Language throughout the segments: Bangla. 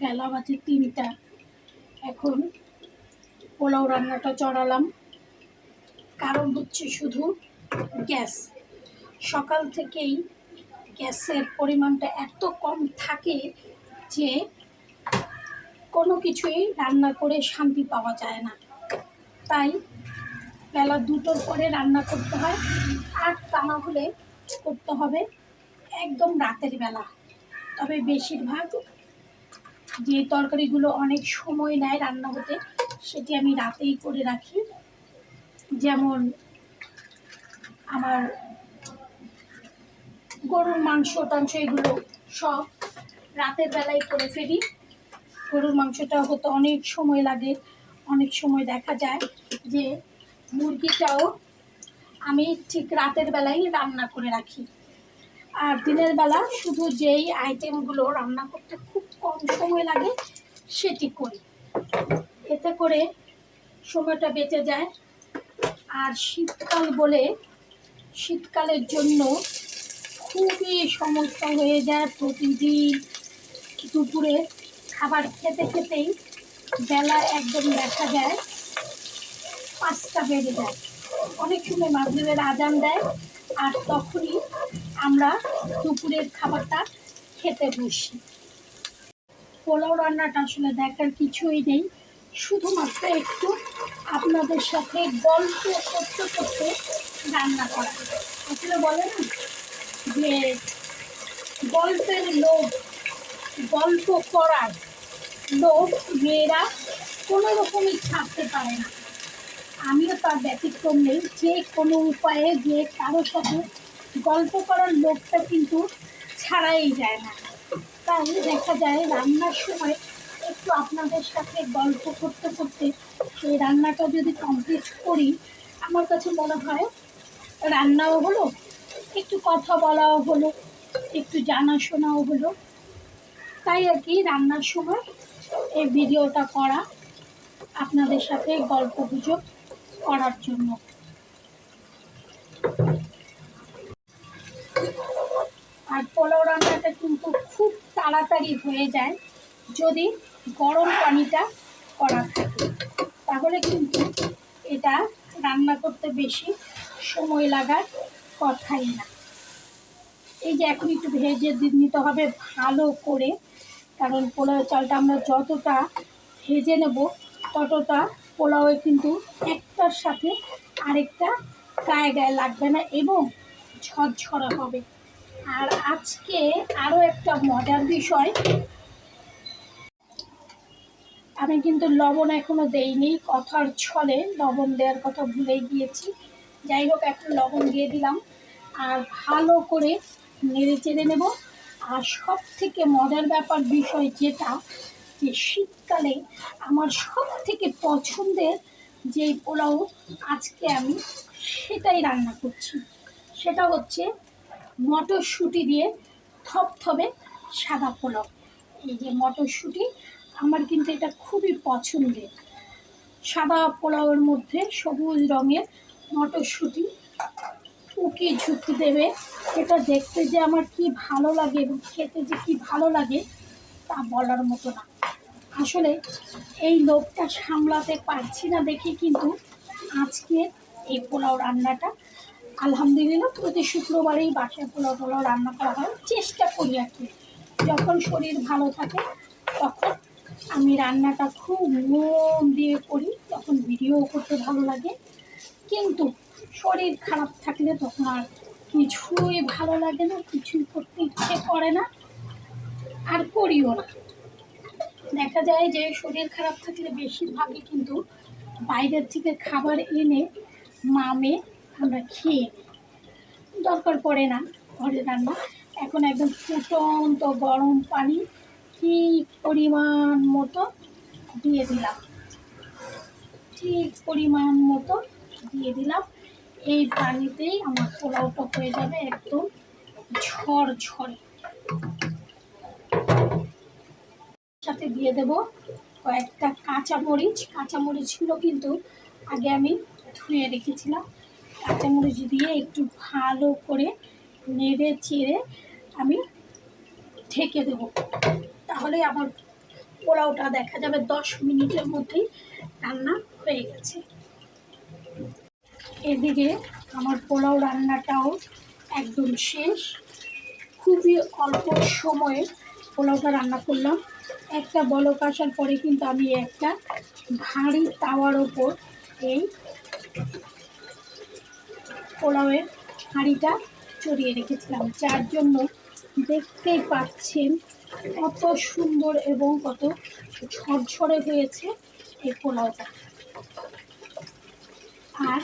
বেলা বাজে তিনটা এখন পোলাও রান্নাটা চড়ালাম। কারণ হচ্ছে শুধু গ্যাস। সকাল থেকেই গ্যাসের পরিমাণটা এত কম থাকে যে কোনো কিছুই রান্না করে শান্তি পাওয়া যায় না। তাই বেলা দুটোর পরে রান্না করতে হয়। আর তা না হলে করতে হবে একদম রাতের বেলা। তবে বেশিরভাগ যে তরকারিগুলো অনেক সময় নেয় রান্না হতে, সেটি আমি রাতেই করে রাখি। যেমন আমার গরুর মাংস, টাংস এগুলো সব রাতের বেলায় করে ফেলি। গরুর মাংসটা হতে অনেক সময় লাগে, অনেক সময় দেখা যায় যে মুরগিটাও আমি ঠিক রাতের বেলায় রান্না করে রাখি। আর দিনের বেলা শুধু যেই আইটেমগুলো রান্না করতে খুব কম সময় লাগে, সেটি করি। এতে করে সময়টা বেঁচে যায়। আর শীতকাল বলে শীতকালের জন্য খুবই সমস্যা হয়ে যায় প্রতিদিন দুপুরে। খাবার খেতে খেতেই বেলা একদম দেখা যায়, পাঁচটা বেড়ে যায়। অনেক সময় মাগরিবের আজান দেয় আর তখনই আমরা দুপুরের খাবারটা খেতে বসি। পোলাও রান্নাটা আসলে দেখার কিছুই নেই। শুধুমাত্র একটু আপনাদের সাথে গল্প করতে করতে রান্না করা। আসলে বলে না যে গল্পের লোভ, গল্প করার লোভ মেয়েরা কোনো রকমই ছাড়তে পারে না। আমিও তার ব্যতিক্রম নেই। যে কোনো উপায়ে যে কারোর সাথে গল্প করার লোভটা কিন্তু ছাড়াই যায় না। তাই দেখা যায় রান্নার সময় একটু আপনাদের সাথে গল্প করতে করতে সেই রান্নাটা যদি কমপ্লিট করি, আমার কাছে মনে হয় রান্নাও হলো, একটু কথা বলাও হলো, একটু জানাশোনাও হলো। তাই আর কি রান্নার সময় এই ভিডিওটা করা, আপনাদের সাথে গল্প গুজব করার জন্য। আর পোলাও রান্নাটা কিন্তু খুব তাড়াতাড়ি হয়ে যায় যদি গরম পানিটা করা থাকে। তাহলে কিন্তু এটা রান্না করতে বেশি সময় লাগার কথাই না। এই যে এখন একটু ভেজে নিতে হবে ভালো করে, কারণ পোলাও চালটা আমরা যতটা ভেজে নেব, ততটা পোলাওয়ে কিন্তু একটার সাথে আরেকটা গায়ে গায়ে লাগবে না এবং ঝরঝরা হবে। আর আজকে আরও একটা মজার বিষয়। আমি কিন্তু লবণ এখনও দেইনি, কথার ছলে লবণ দেওয়ার কথা ভুলে গিয়েছি। যাই হোক, এখন লবণ দিয়ে দিলাম। আর ভালো করে নেড়ে চেড়ে নেব। আর সব থেকে মজার ব্যাপার বিষয় যেটা, যে শীতকালে আমার সব থেকে পছন্দের যে পোলাও আজকে আমি সেটাই রান্না করছি। সেটা হচ্ছে মটরশুঁটি দিয়ে থপথপে সাদা পোলাও। এই যে মটরশুঁটি, আমার কিন্তু এটা খুবই পছন্দের। সাদা পোলাওয়ের মধ্যে সবুজ রঙের মটরশুঁটি উকি ঝুঁকি দেবে। এটা দেখতে যে আমার কি ভালো লাগে এবং খেতে যে কি ভালো লাগে, তা বলার মতো না। আসলে এই লোকটা সামলাতে পারছি না দেখে কিন্তু আজকে এই পোলাও রান্নাটা আলহামদুলিল্লাহ, প্রতি শুক্রবারেই বাসায় পোলাও টোলাও রান্না করা হয়। চেষ্টা করি আর কি। যখন শরীর ভালো থাকে, তখন আমি রান্নাটা খুব মন দিয়ে করি, তখন ভিডিও করতে ভালো লাগে। কিন্তু শরীর খারাপ থাকলে তখন আর কিছুই ভালো লাগে না, কিছুই করতে ইচ্ছে করে না, আর করিও না। দেখা যায় যে শরীর খারাপ থাকলে বেশিরভাগই কিন্তু বাইরের থেকে খাবার এনে মামে আমরা খেয়ে দরকার পড়ে না ঘরে রান্না। এখন একদম ফুটন্ত গরম পানি ঠিক পরিমাণ মতো দিয়ে দিলাম। ঠিক পরিমাণ মতো দিয়ে দিলাম। এই পানিতেই আমার পোলাওটা হয়ে যাবে একদম ঝড় ঝড়ে সাথে দিয়ে দেব কয়েকটা কাঁচামরিচ। কাঁচামরিচগুলো কিন্তু আগে আমি ধুয়ে রেখেছিলাম। কাঁচামরিচ দিয়ে একটু ভালো করে নেড়ে চেড়ে আমি ঢেকে দেব। তাহলে আমার পোলাওটা দেখা যাবে দশ মিনিটের মধ্যেই রান্না হয়ে গেছে। এদিকে আমার পোলাও রান্নাটাও একদম শেষ। খুবই অল্প সময়ে পোলাওটা রান্না করলাম। একটা বলক আসার পরে কিন্তু আমি একটা ভারী তাওয়ার ওপর এই পোলাওয়ের হাঁড়িটা চড়িয়ে রেখেছিলাম। যার জন্য দেখতেই পাচ্ছেন কত সুন্দর এবং কত ঝরঝরে হয়েছে এই পোলাওটা। আর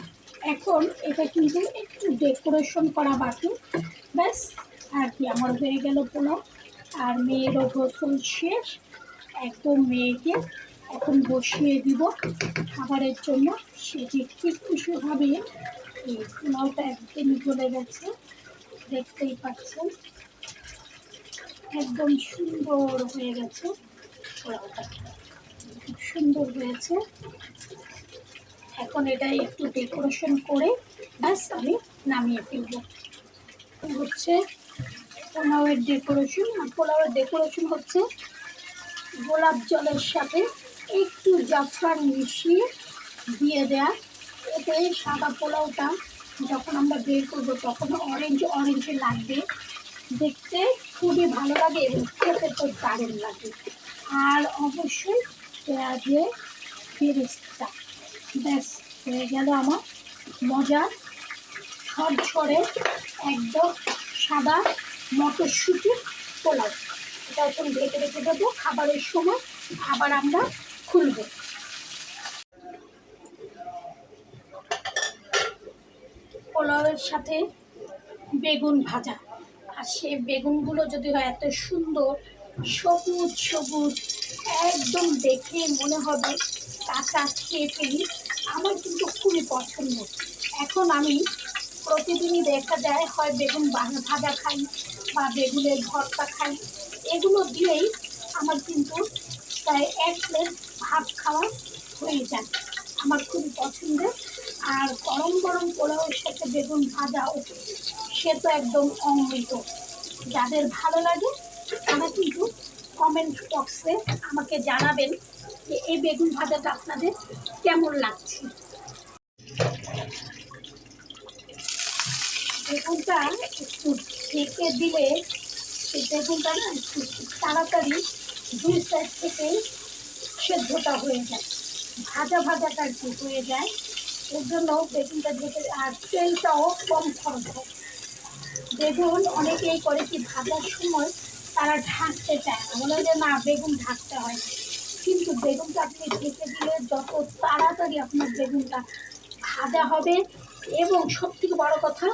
এখন এটা কিন্তু একটু ডেকোরেশন করা বাকি। ব্যাস, আর কি, আমার হয়ে গেল পোলাও। আর মেয়েরও গোসল শেষ। একদম মেয়েকে এখন বসিয়ে দিব খাবারের জন্য। সেটি ঠিক খুশিভাবে এই পোলাওটা একদমই গলে গেছে দেখতেই পাচ্ছেন। একদম সুন্দর হয়ে গেছে পোলাওটা খুব সুন্দর হয়েছে এখন এটা একটু ডেকোরেশন করে ব্যাস আমি নামিয়ে ফেলব হচ্ছে পোলাওয়ের ডেকোরেশন আর পোলাওয়ের ডেকোরেশন হচ্ছে গোলাপ জলের সাথে একটু জাফরান মিশিয়ে দিয়ে দেয়া এতে সাদা পোলাওটা যখন আমরা বের করব, তখন অরেঞ্জ অরেঞ্জে লাগবে। দেখতে খুবই ভালো লাগে এবং খেতে তো দারুণ লাগে। আর অবশ্যই পেঁয়াজের ফেরিস্তা ব্যাস, হয়ে গেল আমার মজার ঝরঝরে একদম সাদা মটরশুঁটি পোলাও। এটা এখন ঢেকে রেখে দেবো, খাবারের সময় আবার আমরা খুলবো। পোলাওয়ের সাথে বেগুন ভাজা। আর সে বেগুনগুলো যদি হয় এত সুন্দর, সবুজ সবুজ, একদম দেখে মনে হবে কাঁচা খেয়ে ফেলি। আমার কিন্তু খুবই পছন্দ। এখন আমি প্রতিদিনই দেখা যায় হয় বেগুন ভাজা খাই বা বেগুনের ভর্তা খাই। এগুলো দিয়েই আমার কিন্তু প্রায় এক প্লেট ভাত খাওয়া হয়ে যায়। আমার খুবই পছন্দের। আর গরম গরম পোলাওয়ের সাথে বেগুন ভাজা সে তো একদম অমৃত। যাদের ভালো লাগে, তারা কিন্তু কমেন্ট বক্সে আমাকে জানাবেন যে এই বেগুন ভাজাটা আপনাদের কেমন লাগছে। বেগুনটা একটু ঢেকে দিলে, সেই বেগুনটা না একটু তাড়াতাড়ি দুই সাইড থেকে সেদ্ধটা হয়ে যায়। ভাজা ভাজাটা একটু হয়ে যায়। এর জন্য বেগুনটা ঢেকে আর তেলটাও কম খরচ হয়। বেগুন অনেকেই করে কি ভাজার সময় তারা ঢাকতে চায় না। বলে যে, না, বেগুন ঢাকতে হয় কিন্তু বেগুনটা আপনি ঢেকে দিলে যত তাড়াতাড়ি আপনার বেগুনটা ভাজা হবে এবং সব থেকে বড় কথা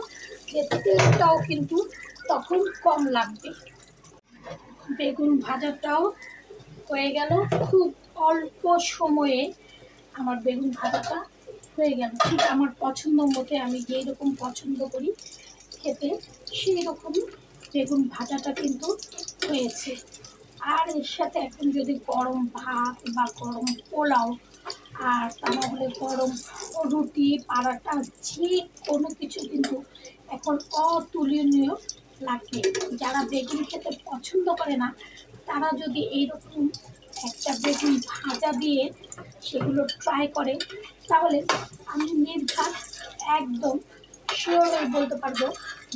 যে, তেলটাও কিন্তু তখন কম লাগবে। বেগুন ভাজাটাও হয়ে গেল। খুব অল্প সময়ে আমার বেগুন ভাজাটা হয়ে গেল। ঠিক আমার পছন্দ মতে আমি যেই রকম পছন্দ করি খেতে সেই রকমই বেগুন ভাজাটা কিন্তু হয়েছে। আর এর সাথে এখন যদি গরম ভাত বা গরম পোলাও আর তা না হলে গরম রুটি পাড়াটা যে কোনো কিছু কিন্তু এখন অতুলনীয় লাগবে যারা বেগুন খেতে পছন্দ করে না, তারা যদি এইরকম একটা বেগুন ভাজা দিয়ে সেগুলো ট্রাই করে, তাহলে আমি নির্ঘাত একদম শিওর বলতে পারব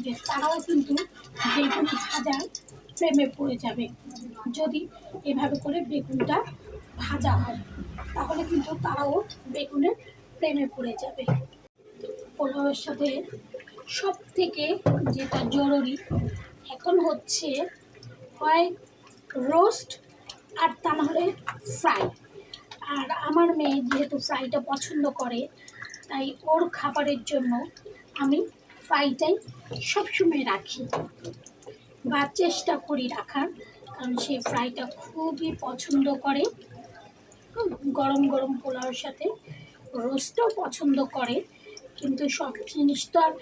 যে তারাও কিন্তু বেগুন ভাজার প্রেমে পড়ে যাবে। যদি এভাবে করে বেগুনটা ভাজা হয়, তাহলে কিন্তু তারাও বেগুনের প্রেমে পড়ে যাবে। পোলাওয়ের সাথে সব থেকে যেটা জরুরি, এখন হচ্ছে হয় রোস্ট আর তা নাহলে ফ্রাই আর আমার মেয়ে যেহেতু ফ্রাইটা পছন্দ করে, তাই ওর খাবারের জন্য আমি ফ্রাইটাই সবসময় রাখি বা চেষ্টা করি রাখার, কারণ সে ফ্রাইটা খুবই পছন্দ করে। গরম গরম পোলাওর সাথে রোস্টও পছন্দ করে, কিন্তু সব জিনিস তো আর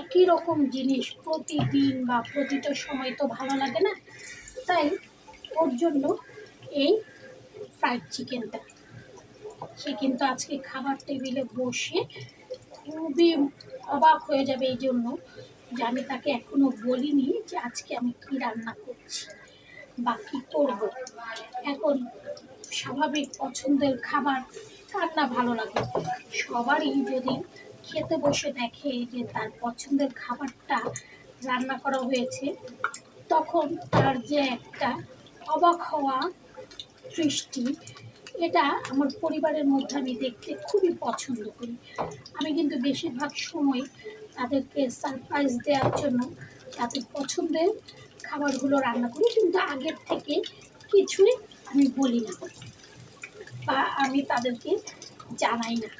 একই রকম জিনিস প্রতিদিন বা প্রতিটা সময় তো ভালো লাগে না। তাই ওর জন্য এই ফ্রাইড চিকেনটা সে কিন্তু আজকে খাবার টেবিলে বসে খুবই অবাক হয়ে যাবে এই জন্য যে আমি তাকে এখনও বলিনি যে আজকে আমি কী রান্না করছি বা কী করব। এখন স্বাভাবিক পছন্দের খাবার কার না ভালো লাগে। সবারই যদি খেতে বসে দেখে যে তার পছন্দের খাবারটা রান্না করা হয়েছে, তখন তার যে একটা অবাক হওয়া সৃষ্টি, এটা আমার পরিবারের মধ্যে আমি দেখতে খুবই পছন্দ করি। আমি কিন্তু বেশিরভাগ সময় তাদেরকে সারপ্রাইজ দেওয়ার জন্য তাদের পছন্দের খাবারগুলো রান্না করি, কিন্তু আগের থেকে কিছুই আমি বলি না বা আমি তাদেরকে জানাই না।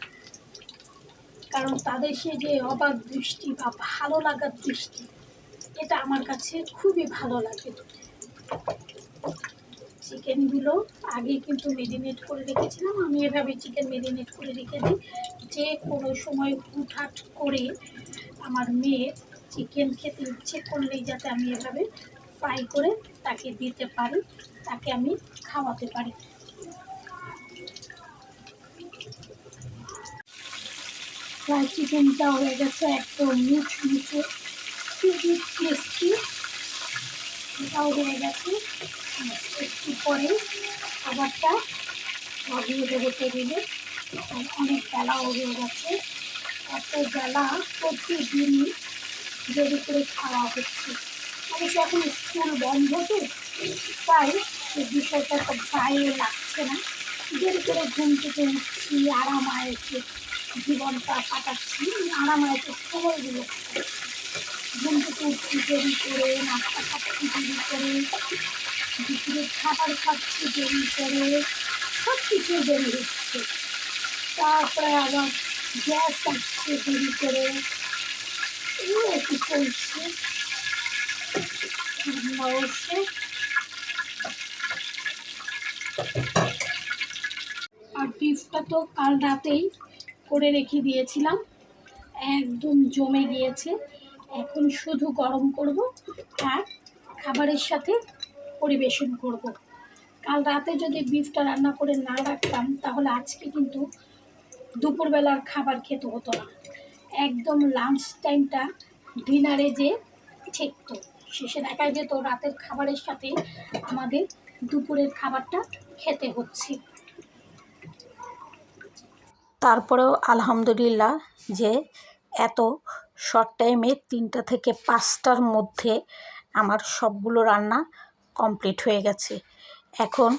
কারণ তাদের সে যে অবাক দৃষ্টি বা ভালো লাগার দৃষ্টি, এটা আমার কাছে খুবই ভালো লাগে। চিকেনগুলো আগে কিন্তু মেরিনেট করে রেখেছিলাম, আমি এভাবে চিকেন মেরিনেট করে রেখে দিই। যে কোনো সময় হুটহাট করে আমার মেয়ে চিকেন খেতে ইচ্ছে করলেই যাতে আমি এভাবে ফ্রাই করে তাকে দিতে পারি, তাকে আমি খাওয়াতে পারি। ফ্রাই চিকেনটা হয়ে গেছে একদম মুচ মুচে খুবই টেস্টি এটাও হয়ে গেছে। একটু পরে খাবারটা লাগিয়ে দেবো টেবিলে অনেক বেলাও হয়ে গেছে। এত বেলা প্রতিদিনই দেরি করে খাওয়া হচ্ছে। অবশ্য এখন স্কুল বন্ধ তো, তাই বিষয়টা তো গায়ে লাগছে না। দেরি করে ঘুম থেকে উঠছি আরাম আয়েছে জীবনটা কাটাচ্ছি আরাম আয়েছে সময়গুলো ঘুম থেকে উঠছি দেরি করে, নাস্তা খাচ্ছি দেরি করে। দুপুরে খাবার খাচ্ছে দেরি করে সব কিছু দেরি হচ্ছে। তারপরে আবার গ্যাস আসছে দেরি করে। এগুলো চলছে। অবশ্যই আর বিফটা তো কাল রাতেই করে রেখে দিয়েছিলাম। একদম জমে গিয়েছে। এখন শুধু গরম করব আর খাবারের সাথে পরিবেশন করব। কাল রাতে যদি বিফটা রান্না করে না রাখতাম, তাহলে আজকে কিন্তু দুপুরবেলার খাবার খেতে হতো না একদম লাঞ্চ টাইমটা ডিনারে যে ঠেকতো শেষে দেখা যেত রাতের খাবারের সাথে আমাদের দুপুরের খাবারটা খেতে হচ্ছে তারপরেও আলহামদুলিল্লাহ যে এত শর্ট টাইমে তিনটা থেকে পাঁচটার মধ্যে আমার সবগুলো রান্না কমপ্লিট হয়ে গেছে। এখন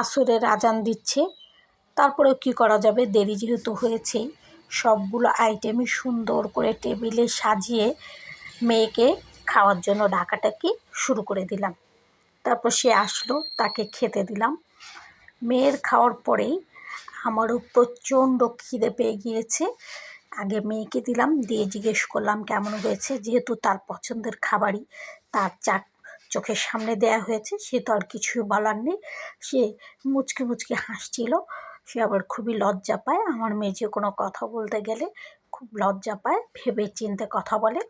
আসরের আজান দিচ্ছে। তারপরেও কি করা যাবে? দেরি যেহেতু হয়েছেই সবগুলো আইটেমই সুন্দর করে টেবিলে সাজিয়ে মেয়েকে খাওয়ার জন্য ডাকাটাকি শুরু করে দিলাম। তারপর সে আসলো, তাকে খেতে দিলাম। মেয়ের খাওয়ার পরেই আমারও প্রচণ্ড খিদে পেয়ে গিয়েছে। আগে মেয়েকে দিলাম, দিয়ে জিজ্ঞেস করলাম, কেমন হয়েছে? যেহেতু তার পছন্দের খাবারই তার চাক চোখের সামনে দেয়া হয়েছে, সে তো আর কিছুই বলার নেই। সে মুচকি মুচকি হাসছিল, সে আবার খুবই লজ্জা পায়। আমার মেয়ে কোনো কথা বলতে গেলে খুব লজ্জা পায়, ভেবে চিনতে কথা বলে।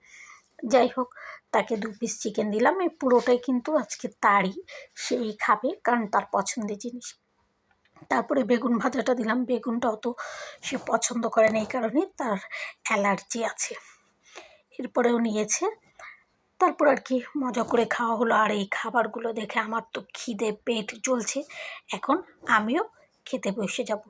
যাই হোক, তাকে দু পিস চিকেন দিলাম। এই পুরোটাই কিন্তু আজকে তারই, সেই খাবে কারণ তার পছন্দের জিনিস। তারপরে বেগুন ভাজাটা দিলাম। বেগুনটাও তো সে পছন্দ করে না এই কারণে, তার অ্যালার্জি আছে। এরপরেও নিয়েছে তারপর আর কি মজা করে খাওয়া হলো। আর এই খাবারগুলো দেখে আমার তো খিদে পেট জ্বলছে। এখন আমিও খেতে বসে যাব।